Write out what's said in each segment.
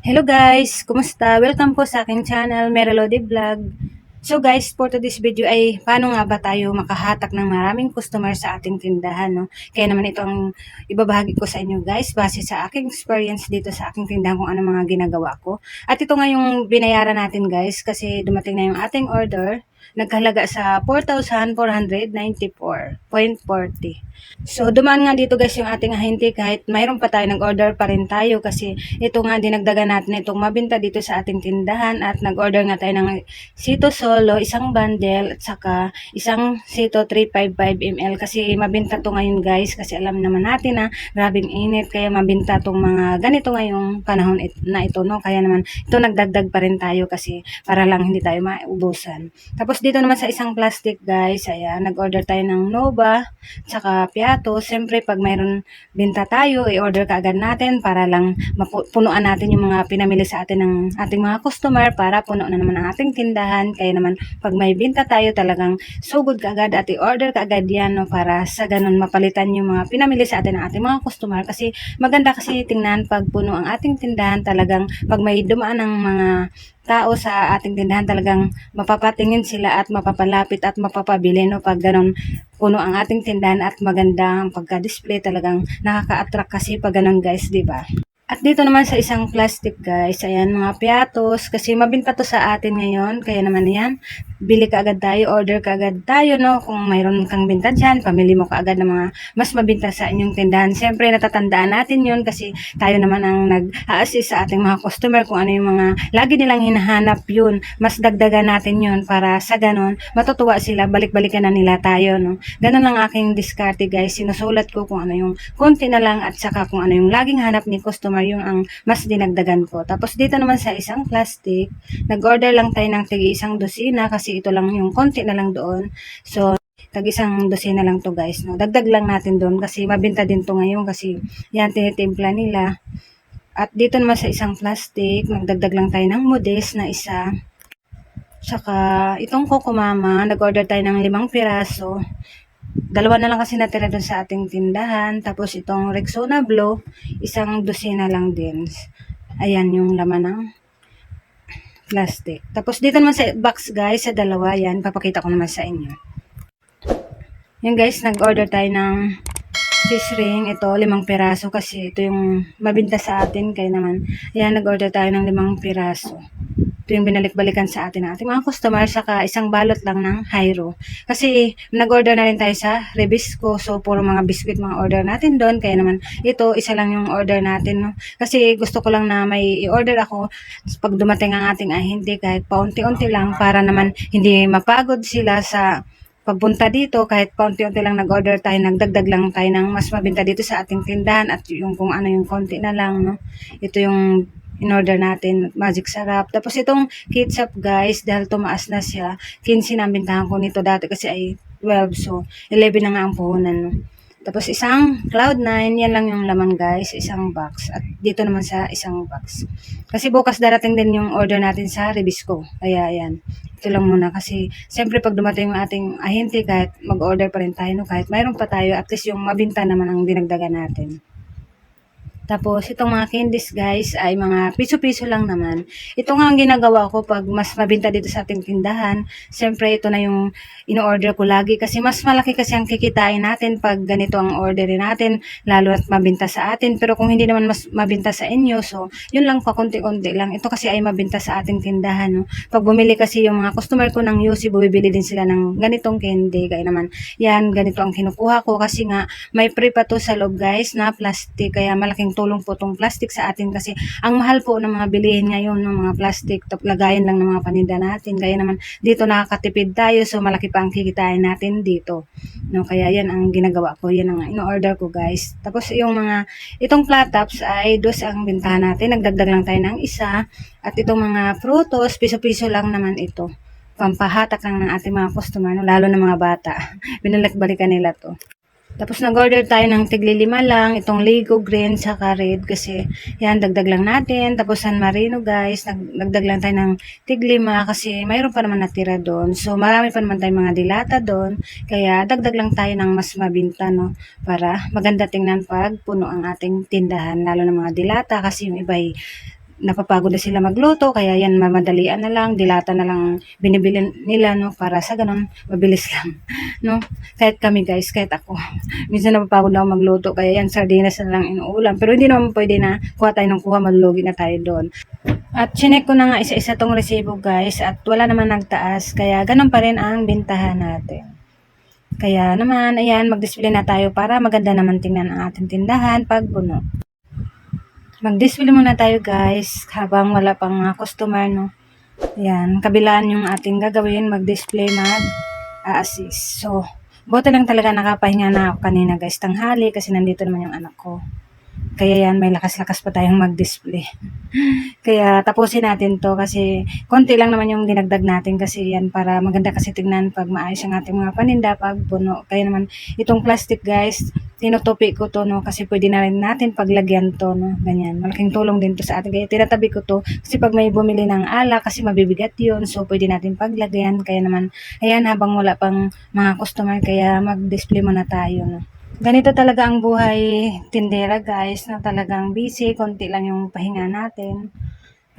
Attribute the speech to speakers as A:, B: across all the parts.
A: Hello guys! Kumusta? Welcome po sa aking channel, Merelody Vlog. So guys, for today's video ay paano nga ba tayo makahatak ng maraming customer sa ating tindahan, no? Kaya naman ito ang ibabahagi ko sa inyo guys, base sa aking experience dito sa aking tindahan kung ano mga ginagawa ko. At ito nga yung binayaran natin guys, kasi dumating na yung ating order. Nagkahalaga sa 4,494.40. So, dumaan nga dito guys yung ating ahente kahit mayroon pa tayo, nag-order pa rin tayo kasi ito nga dinagdagan natin itong mabinta dito sa ating tindahan at nag-order nga tayo ng Sito Solo, isang bundle at saka isang Sito 355 ml kasi mabinta to ngayon guys kasi alam naman natin na grabing init kaya mabinta tong mga ganito ngayong panahon it- na ito no kaya naman ito nagdagdag pa rin tayo kasi para lang hindi tayo maubusan. Tapos dito naman sa isang plastic guys, ayan, nag-order tayo ng Nova tsaka piato, siyempre pag mayroon binta tayo, i-order ka agad natin para lang mapunuan natin yung mga pinamili sa atin ng ating mga customer para puno na naman ang ating tindahan. Kaya naman pag may binta tayo talagang sugod ka agad at i-order ka agad yan no, para sa ganun mapalitan yung mga pinamili sa atin ng ating mga customer kasi maganda kasi tingnan pag puno ang ating tindahan talagang pag may dumaan ng mga tao sa ating tindahan talagang mapapatingin sila at mapapalapit at mapapabili no pag ganun puno ang ating tindahan at maganda ang pagka-display talagang nakaka-attract kasi pag ganun guys, di ba? At dito naman sa isang plastic guys, ayan mga piatos, kasi mabinta to sa atin ngayon, kaya naman yan, bili ka agad tayo, order ka agad tayo, no? Kung mayroon kang binta dyan, pamili mo ka agad ng mga mas mabinta sa inyong tindahan. Siyempre, natatandaan natin yun kasi tayo naman ang nag-a-assist sa ating mga customer kung ano yung mga lagi nilang hinahanap yun. Mas dagdagan natin yun para sa ganon, matutuwa sila, balik-balikan na nila tayo, no? Ganon lang aking diskarte guys, sinusulat ko kung ano yung konti na lang at saka kung ano yung laging hanap ni customer, yung ang mas dinagdagan ko. Tapos dito naman sa isang plastic, nag-order lang tayo ng tigi isang dosina kasi ito lang yung konti na lang doon. So, tag isang dosina lang to guys. No? Dagdag lang natin doon kasi mabinta din to ngayon kasi yan tinitimpla nila. At dito naman sa isang plastic, nagdagdag lang tayo ng modest na isa. Tsaka itong Coco Mama, nag-order tayo ng limang piraso. Dalawa na lang kasi natira doon sa ating tindahan. Tapos itong Rexona Blow, isang dosina lang din. Ayan yung laman ng plastic. Tapos dito naman sa box guys, sa dalawa yan, papakita ko naman sa inyo. Yan guys, nag-order tayo ng cheese ring. Ito, limang piraso kasi ito yung mabinta sa atin. Kaya naman, yan, nag-order tayo ng limang piraso. Ito yung binalik-balikan sa atin ng ating mga customer. Saka isang balot lang ng Hyro. Kasi nag-order na rin tayo sa Rebisco. So, puro mga biscuit mga order natin doon. Kaya naman, ito, isa lang yung order natin. No? Kasi gusto ko lang na may i-order ako pag dumating ang ating ahente kahit paunti-unti lang para naman hindi mapagod sila sa pagpunta dito, kahit paunti-unti lang nag-order tayo, nagdagdag lang tayo ng mas mabinta dito sa ating tindahan at yung kung ano yung konti na lang, no? Ito yung in-order natin, magic sarap. Tapos itong ketchup guys, dahil tumaas na siya, 15 na bintahan ko nito dati kasi ay 12, so 11 na nga ang puhunan, no? Tapos isang Cloud9, yan lang yung laman guys, isang box. At dito naman sa isang box. Kasi bukas darating din yung order natin sa Rebisco. Kaya yan, ito lang muna. Kasi siyempre pag dumating yung ating ahente, kahit mag-order pa rin tayo, no? kahit mayroon pa tayo, at least yung mabinta naman ang dinagdagan natin. Tapos, itong mga candies guys ay mga piso-piso lang naman. Ito nga ang ginagawa ko pag mas mabinta dito sa ating tindahan. Siyempre, ito na yung in-order ko lagi kasi mas malaki kasi ang kikitain natin pag ganito ang orderin natin, lalo at mabinta sa atin. Pero kung hindi naman mas mabinta sa inyo, so yun lang pa konti-konti lang. Ito kasi ay mabinta sa ating tindahan. No? Pag bumili kasi yung mga customer ko ng UC, bumibili din sila ng ganitong candy. Kaya naman, yan, ganito ang kinukuha ko kasi nga may pre pa to sa loob guys na plastic. Kaya malaking tulong po tong plastic sa atin kasi ang mahal po ng mga bilihin ngayon ng mga plastic, top lagayan lang ng mga paninda natin. Kaya naman dito nakakatipid tayo so malaki pa ang kikitain natin dito. No, kaya yan ang ginagawa ko, yan ang in-order ko guys. Tapos yung mga itong flat tops ay dos ang bintahan natin. Nagdagdag lang tayo ng isa at itong mga prutos, piso-piso lang naman ito. Pampahatak lang ng ating mga customer, no? lalo ng mga bata. Binalik-balikan nila to. Tapos nag-order tayo ng tigli lima lang, itong Lego green saka red kasi yan dagdag lang natin. Tapos San Marino guys, nag nagdag lang tayo ng tiglima kasi mayroon pa naman natira doon. So marami pa naman tayong mga dilata doon. Kaya dagdag lang tayo ng mas mabinta no para maganda tingnan pag puno ang ating tindahan lalo ng mga dilata kasi yung iba ay napapagod na sila magluto, kaya yan mamadalian na lang, dilata na lang binibili nila, no, para sa ganun, mabilis lang, no. Kahit kami guys, kahit ako, minsan napapagod na ako magluto, kaya yan sardinas na lang inuulam, pero hindi naman pwede na kuha tayo ng kuha, malulugi na tayo doon. At chinek ko na nga isa-isa tong resibo guys, at wala naman nagtaas, kaya ganun pa rin ang bintahan natin. Kaya naman, ayan, mag-display na tayo para maganda naman tingnan ang ating tindahan pag buno. Mag-display muna tayo guys habang wala pang mga customer no. Ayan, kabilaan yung ating gagawin, mag-display, mag-assist. So, buti lang talaga nakapahinga na ako kanina guys, tanghali kasi nandito naman yung anak ko. Kaya yan, may lakas-lakas pa tayong mag-display. Kaya tapusin natin to kasi konti lang naman yung dinagdag natin kasi yan para maganda kasi tignan pag maayos ang ating mga paninda pag buno. Kaya naman itong plastic guys, tinutupi ko to no kasi pwede na rin natin paglagyan to no. Ganyan. Malaking tulong din to sa atin. Kaya tinatabi ko to kasi pag may bumili ng ala kasi mabibigat yun so pwede natin paglagyan. Kaya naman ayan habang wala pang mga customer kaya mag-display muna tayo no. Ganito talaga ang buhay tindera guys na talagang busy, konti lang yung pahinga natin.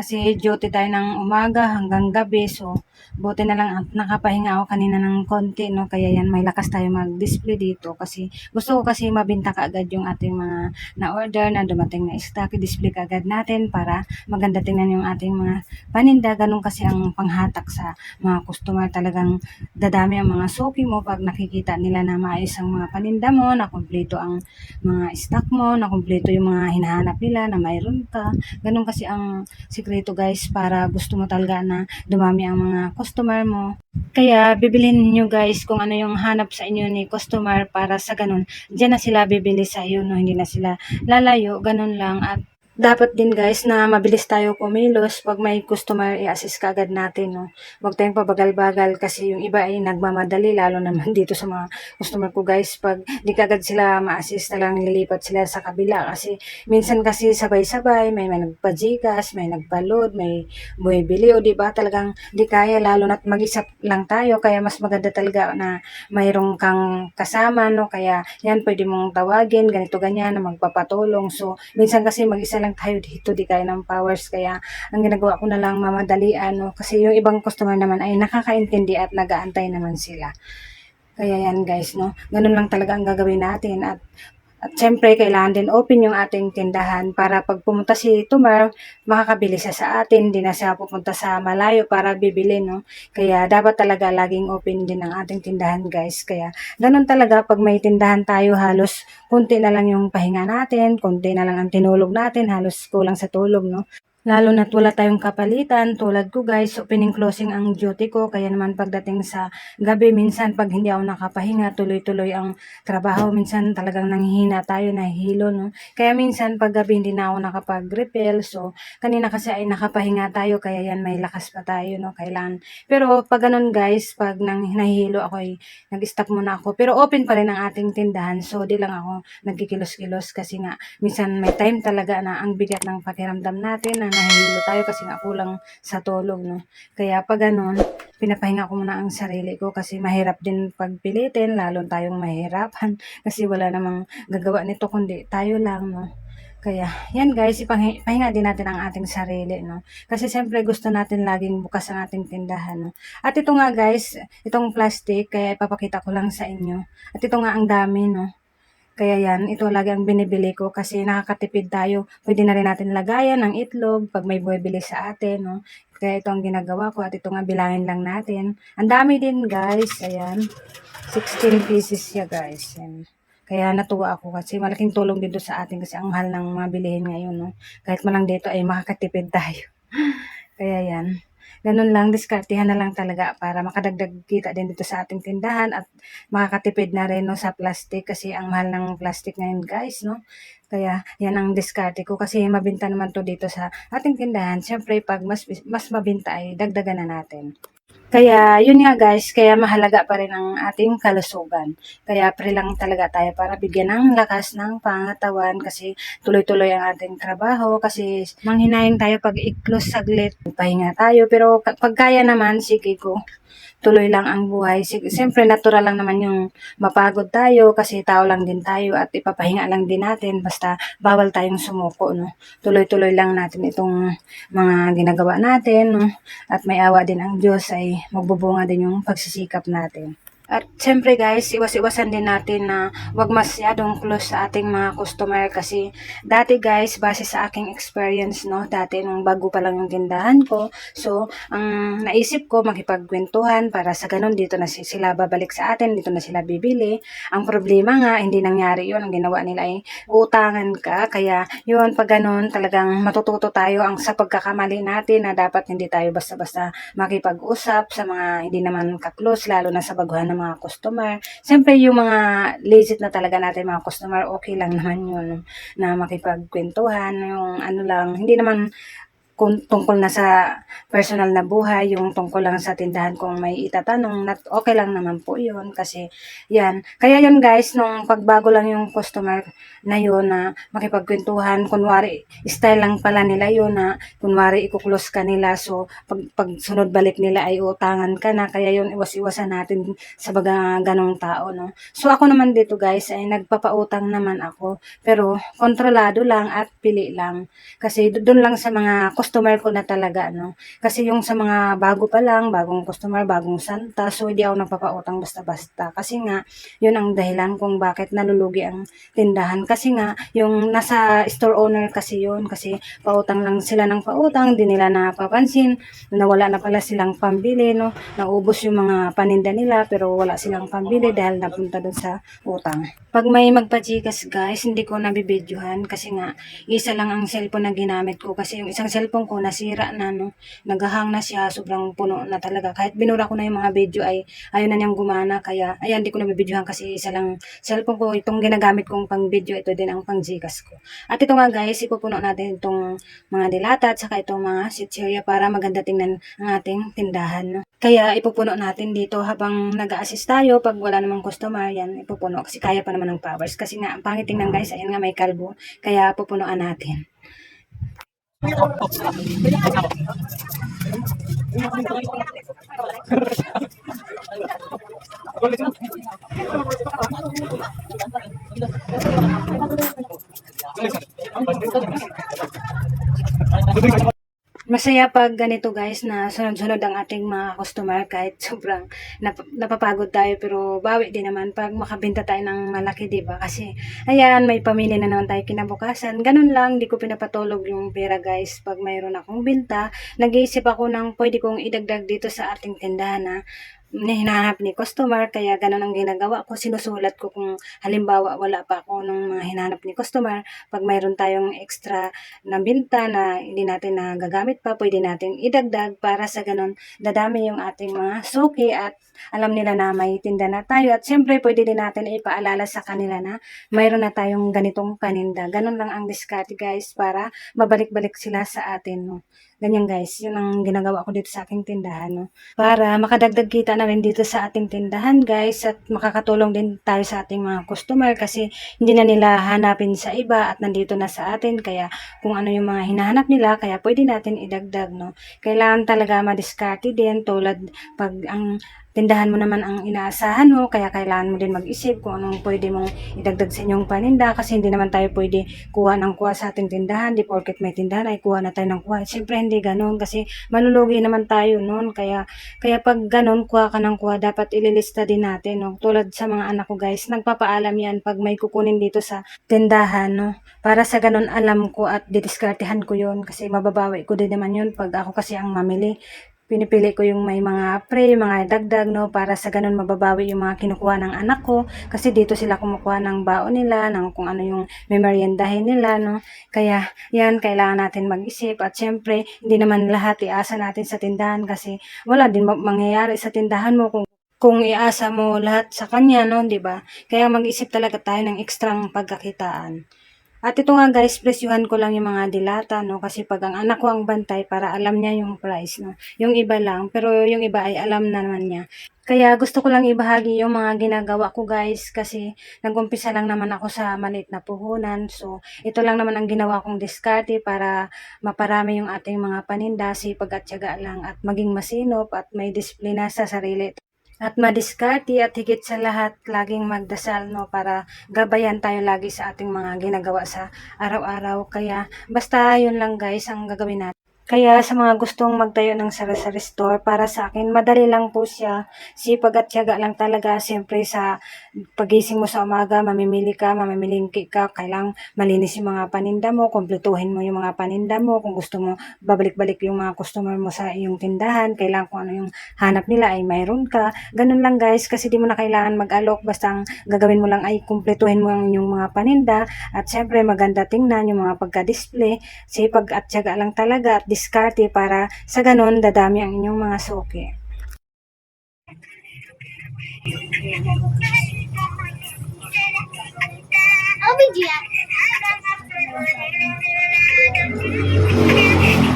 A: Kasi duty tayo ng umaga hanggang gabi so buti na lang at nakapahinga ako kanina ng konti no? Kaya yan may lakas tayo mag-display dito. Kasi gusto ko kasi mabinta kaagad yung ating mga na-order na dumating na stock. I-display kaagad natin para maganda tingnan yung ating mga paninda. Ganun kasi ang panghatak sa mga customer. Talagang dadami ang mga suki mo pag nakikita nila na maayos ang mga paninda mo na kumpleto ang mga stock mo na kumpleto yung mga hinahanap nila na mayroon ka. Ganun kasi ang sikreto guys para gusto mo talaga na dumami ang mga customer mo. Kaya bibilhin nyo guys kung ano yung hanap sa inyo ni customer para sa ganun. Diyan na sila bibili sa iyo no, hindi na sila lalayo, ganun lang at dapat din guys na mabilis tayo kumilos. Pag may customer i-assist kagad natin no. Huwag tayong pabagal-bagal kasi yung iba ay nagmamadali lalo naman dito sa mga customer ko guys. Pag di kagad sila ma-assist lang lilipat sila sa kabila. Kasi minsan kasi sabay-sabay may may nagpa-Gcash, may nagpa-load, may bumibili. O di ba? Talagang di kaya lalo na't mag-isa lang tayo. Kaya mas maganda talaga na mayroong kang kasama no? Kaya yan pwede mong tawagin ganito ganyan na magpapatulong. So minsan kasi mag-isa lang tayo dito di kaya ng powers. Kaya ang ginagawa ko na lang mamadalian no kasi yung ibang customer naman ay nakakaintindi at nagaantay naman sila. Kaya yan guys no? Ganun lang talaga ang gagawin natin. At at syempre, kailangan din open yung ating tindahan para pag pumunta si Tumar, makakabili siya sa atin, hindi na siya pupunta sa malayo para bibili, no? Kaya dapat talaga laging open din ang ating tindahan, guys. Kaya ganun talaga, pag may tindahan tayo, halos kunti na lang yung pahinga natin, kunti na lang ang tinulog natin, halos kulang sa tulog, no? Lalo na't wala tayong kapalitan, tulad ko guys, opening closing ang duty ko, kaya naman pagdating sa gabi, minsan pag hindi ako nakapahinga, tuloy-tuloy ang trabaho, minsan talagang nanghihina tayo, nahihilo, no? Kaya minsan pag gabi hindi na ako nakapag-repel, so kanina kasi ay nakapahinga tayo, kaya yan may lakas pa tayo, no? Kailangan. Pero pag ganun guys, pag nang nahihilo ako, ay nag-stop muna ako. Pero open pa rin ang ating tindahan, so di lang ako nagkikilos-kilos kasi nga, minsan may time talaga na ang bigat ng pakiramdam natin, na nahihilo tayo kasi nga kulang sa tulog, no? Kaya pag ganun, pinapahinga ko muna ang sarili ko kasi mahirap din pagpilitin, lalo tayong mahirapan kasi wala namang gagawa nito kundi tayo lang, no? Kaya, yan guys, ipahinga din natin ang ating sarili, no? Kasi siyempre gusto natin laging bukas ang ating tindahan, no? At ito nga guys, itong plastic, kaya ipapakita ko lang sa inyo. At ito nga ang dami, no? Kaya yan, ito lagi ang binibili ko kasi nakakatipid tayo. Pwede na rin natin lagayan ng itlog pag may bumibili sa atin, no? Kaya ito ang ginagawa ko at ito nga bilangin lang natin. Ang dami din guys, ayan. 16 pieces siya guys. Yan. Kaya natuwa ako kasi malaking tulong dito sa atin kasi ang mahal ng mga bilihin ngayon, no? Kahit man lang dito ay makakatipid tayo. Kaya yan. Ganun lang, diskartihan na lang talaga para makadagdag kita din dito sa ating tindahan at makakatipid na rin no, sa plastic kasi ang mahal ng plastic ngayon guys, no? Kaya yan ang diskarte ko kasi mabinta naman to dito sa ating tindahan. Siyempre, pag mas, mas mabinta ay dagdagan na natin. Kaya yun nga guys, kaya mahalaga pa rin ang ating kalusugan. Kaya pre lang talaga tayo para bigyan ng lakas ng pangatawan kasi tuloy-tuloy ang ating trabaho kasi manghinayang tayo pag i-close saglit, pahinga tayo. Pero pag kaya naman, sige ko, tuloy lang ang buhay. Siyempre, natural lang naman yung mapagod tayo kasi tao lang din tayo at ipapahinga lang din natin basta bawal tayong sumuko, no? Tuloy-tuloy lang natin itong mga ginagawa natin, no? At may awa din ang Diyos ay magbubunga din yung pagsisikap natin. At syempre guys, iwas-iwasan din natin na wag masyadong close sa ating mga customer kasi dati guys, base sa aking experience, no, dati nung bago pa lang yung tindahan ko, so, ang naisip ko makipagkwentuhan para sa ganun dito na si- sila babalik sa atin, dito na sila bibili. Ang problema nga, hindi nangyari yun. Ang ginawa nila ay utangan ka. Kaya yun, pag ganun, talagang matututo tayo ang sa pagkakamali natin na dapat hindi tayo basta-basta makipag-usap sa mga hindi naman kaklose, lalo na sa baguhan ng mga customer. Siyempre, yung mga legit na talaga natin mga customer, okay lang naman yun na makipagkwentuhan, yung ano lang, hindi naman kung tungkol na sa personal na buhay, yung tungkol lang sa tindahan kung may itatanong, nat okay lang naman po yun kasi yan. Kaya yun guys, nung pagbago lang yung customer na yun na makipagkwentuhan, kunwari, style lang pala nila yun na kunwari ikuklose ka nila, so pag, pag sunod balik nila ay utangan ka na, kaya yun iwas-iwasan natin sa baga ganong tao, no. So ako naman dito guys, ay nagpapautang naman ako, pero kontrolado lang at pili lang. Kasi doon lang sa mga customer ko na talaga, no. Kasi yung sa mga bago pa lang, bagong customer, bagong santa, so hindi ako nagpapautang basta-basta. Kasi nga, yun ang dahilan kung bakit nalulugi ang tindahan. Kasi nga, yung nasa store owner kasi yun, kasi pautang lang sila ng pautang, di nila napapansin, na wala na pala silang pambili, no. Naubos yung mga paninda nila, pero wala silang pambili dahil napunta doon sa utang. Pag may magpachikas guys, hindi ko nabibidyohan kasi nga, isa lang ang cellphone na ginamit ko kasi yung isang cellphone ko nasira na no? Naghahang na siya sobrang puno na talaga. Kahit binura ko na yung mga video ay ayaw na niyang gumana kaya ayan di ko nabibidyohan kasi isa lang cellphone ko itong ginagamit kong pang video ito din ang pang Gcash ko. At ito nga guys ipupuno natin itong mga dilata at saka itong mga sitseria para maganda tingnan ang ating tindahan no? Kaya ipupuno natin dito habang nag-assist tayo pag wala namang customer yan ipupuno. Kasi kaya pa naman ng powers. Kasi nga ang pangit tingnan guys ayan nga may kalbo. Kaya pupunuan natin Gracias. Masaya pag ganito guys na sunod-sunod ang ating mga customer kahit sobrang nap- napapagod tayo pero bawi din naman pag makabenta tayo ng malaki, ba? Kasi ayan, may pamilya na naman tayo kinabukasan. Ganun lang, di ko pinapatulog yung pera guys pag mayroon akong binta. Nag-iisip ako ng pwede kong idagdag dito sa ating tindahan na hinahanap ni customer kaya ganun ang ginagawa ko sinusulat ko kung halimbawa wala pa ako ng mga hinahanap ni customer pag mayroon tayong extra na binta na hindi natin nagagamit pa, pwede natin idagdag para sa ganun dadami yung ating mga suki at alam nila na may tinda na tayo at syempre pwede din natin ipaalala sa kanila na mayroon na tayong ganitong paninda. Ganun lang ang diskarte guys para mabalik-balik sila sa atin. No? Ganyan guys, yun ang ginagawa ko dito sa aking tindahan. No? Para makadagdag kita na rin dito sa ating tindahan guys at makakatulong din tayo sa ating mga customer kasi hindi na nila hanapin sa iba at nandito na sa atin kaya kung ano yung mga hinahanap nila kaya pwede natin idagdag no kailangan talaga madiskarte din tulad pag ang tindahan mo naman ang inaasahan mo kaya kailangan mo din mag-isip kung anong pwede mong idagdag sa inyong paninda kasi hindi naman tayo pwede kuha ng kuha sa ating tindahan di porket may tindahan ay kuha na tayo ng kuha siyempre hindi ganun kasi malulugi naman tayo noon kaya kaya pag ganun, kuha ka ng kuha, dapat ililista din natin, no? Tulad sa mga anak ko, guys, nagpapaalam yan pag may kukunin dito sa tindahan, no? Para sa ganun, alam ko at didiskartehan ko yon kasi mababawi ko din naman yun pag ako kasi ang mamili. Pinipili ko yung may mga pre, mga dagdag, no? Para sa ganun, mababawi yung mga kinukuha ng anak ko. Kasi dito sila kumukuha ng baon nila, ng kung ano yung may meriendahin nila, no? Kaya, yan, kailangan natin mag-isip. At syempre, hindi naman lahat iasa natin sa tindahan kasi wala din ma- mangyayari sa tindahan mo kung kung iasa mo lahat sa kanya, no, 'di ba? Kaya mag-isip talaga tayo ng ekstrang pagkakitaan. At ito nga guys, presyuhan ko lang yung mga dilata, no? Kasi pag ang anak ko ang bantay, para alam niya yung price, no? Yung iba lang, pero yung iba ay alam na naman niya. Kaya gusto ko lang ibahagi yung mga ginagawa ko guys kasi nag-umpisa lang naman ako sa maliit na puhunan. So, ito lang naman ang ginawa kong diskarte para maparami yung ating mga paninda, sipag lang at maging masinop at may disiplina sa sarili at madiskarte at higit sa lahat laging magdasal no para gabayan tayo lagi sa ating mga ginagawa sa araw-araw. Kaya basta yun lang guys ang gagawin natin kaya sa mga gustong magtayo ng sari-sari store, para sa akin, madali lang po siya. Sipag at tiyaga lang talaga. Siyempre sa pagising mo sa umaga, mamimili ka, mamimilingki ka, kailang malinis yung mga paninda mo, kumpletuhin mo yung mga paninda mo. Kung gusto mo, babalik-balik yung mga customer mo sa iyong tindahan, kailangan kung ano yung hanap nila ay mayroon ka. Ganun lang guys, kasi di mo na kailangan mag-alok, basta ang gagawin mo lang ay kumpletuhin mo ang yung mga paninda. At syempre maganda tingnan yung mga pagka-display. Sipag at tiyaga lang talaga at diskarte para sa ganun dadami ang inyong mga suki.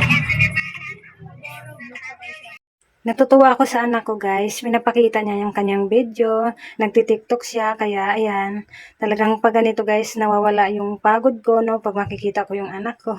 B: Oh.
A: Natutuwa ako sa anak ko guys, pinapakita niya yung kanyang video, nagtitiktok siya, kaya ayan, talagang pag ganito guys, nawawala yung pagod ko, no, pag makikita ko yung anak ko.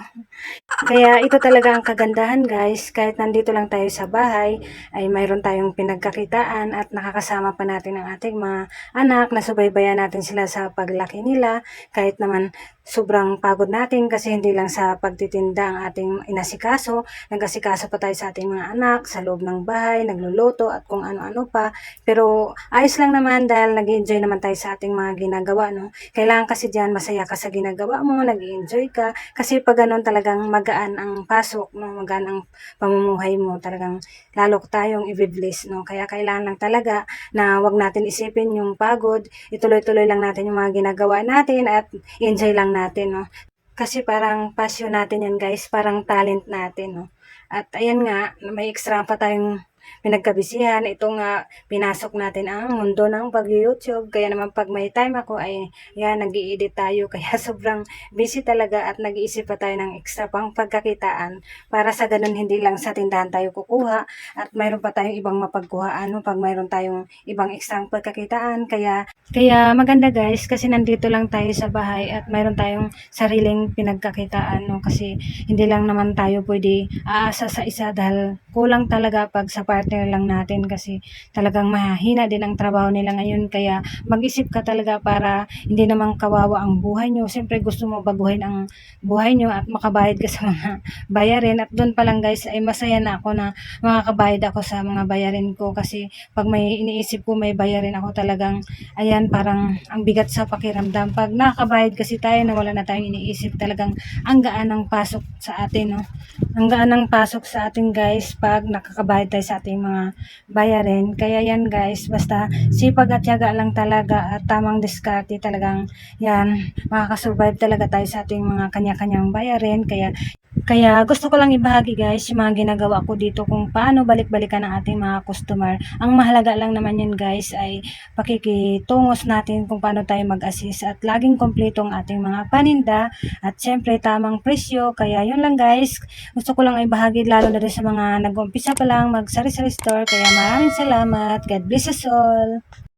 A: Kaya ito talaga ang kagandahan guys, kahit nandito lang tayo sa bahay, ay mayroon tayong pinagkakitaan at nakakasama pa natin ang ating mga anak, nasubaybayan natin sila sa paglaki nila, kahit naman sobrang pagod natin kasi hindi lang sa pagtitinda ang ating inasikaso, nag-asikaso pa tayo sa ating mga anak, sa loob ng bahay, nagluluto at kung ano-ano pa. Pero ayos lang naman dahil nag enjoy naman tayo sa ating mga ginagawa, no? Kailangan kasi diyan masaya ka sa ginagawa mo, nag enjoy ka. Kasi pag ganun talagang magaan ang pasok, no? Magaan ang pamumuhay mo. Talagang lalo tayong i-bless, no? Kaya kailangan lang talaga na wag natin isipin yung pagod. Ituloy-tuloy lang natin yung mga ginagawa natin at enjoy lang natin, no? Kasi parang passion natin yan guys, parang talent natin, no? At ayan nga, may extra pa tayong pinagkabisihan. Ito nga, pinasok natin ang mundo ng pag-YouTube. Kaya naman pag may time ako ay, yan, nag edit tayo. Kaya sobrang busy talaga at nag-iisip pa tayo ng extra pang pagkakitaan para sa ganun hindi lang sa tindahan tayo kukuha at mayroon pa tayong ibang mapagkuhaan no, pag mayroon tayong ibang extra pagkakitaan. Kaya, kaya maganda guys kasi nandito lang tayo sa bahay at mayroon tayong sariling pinagkakitaan no, kasi hindi lang naman tayo pwede aasa sa isa dahil kulang talaga pag sa partner lang natin kasi talagang mahina din ang trabaho nila ngayon. Kaya mag-isip ka talaga para hindi naman kawawa ang buhay nyo. Siyempre gusto mo baguhin ang buhay nyo at makabayad ka sa mga bayarin. At doon pa lang guys ay masaya na ako na makakabayad ako sa mga bayarin ko. Kasi pag may iniisip ko may bayarin ako talagang ayan parang ang bigat sa pakiramdam. Pag nakakabayad kasi tayo na wala na tayong iniisip talagang ang gaan ng pasok sa atin no? Ang gaan ng pasok sa atin guys pag nakakabayad tayo sa ating mga bayarin. Kaya yan guys, basta sipag at yaga lang talaga at tamang diskarte talagang yan, makakasurvive talaga tayo sa ating mga kanya-kanyang bayarin. Kaya kaya gusto ko lang ibahagi guys yung mga ginagawa ko dito kung paano balik-balikan ang ating mga customer. Ang mahalaga lang naman yun guys ay pakikitungos natin kung paano tayo mag-assist at laging kompleto ang ating mga paninda at syempre tamang presyo. Kaya yun lang guys, gusto ko lang ibahagi lalo na rin sa mga nag-umpisa pa lang mag-sari-sari store. Kaya maraming salamat. God bless us all.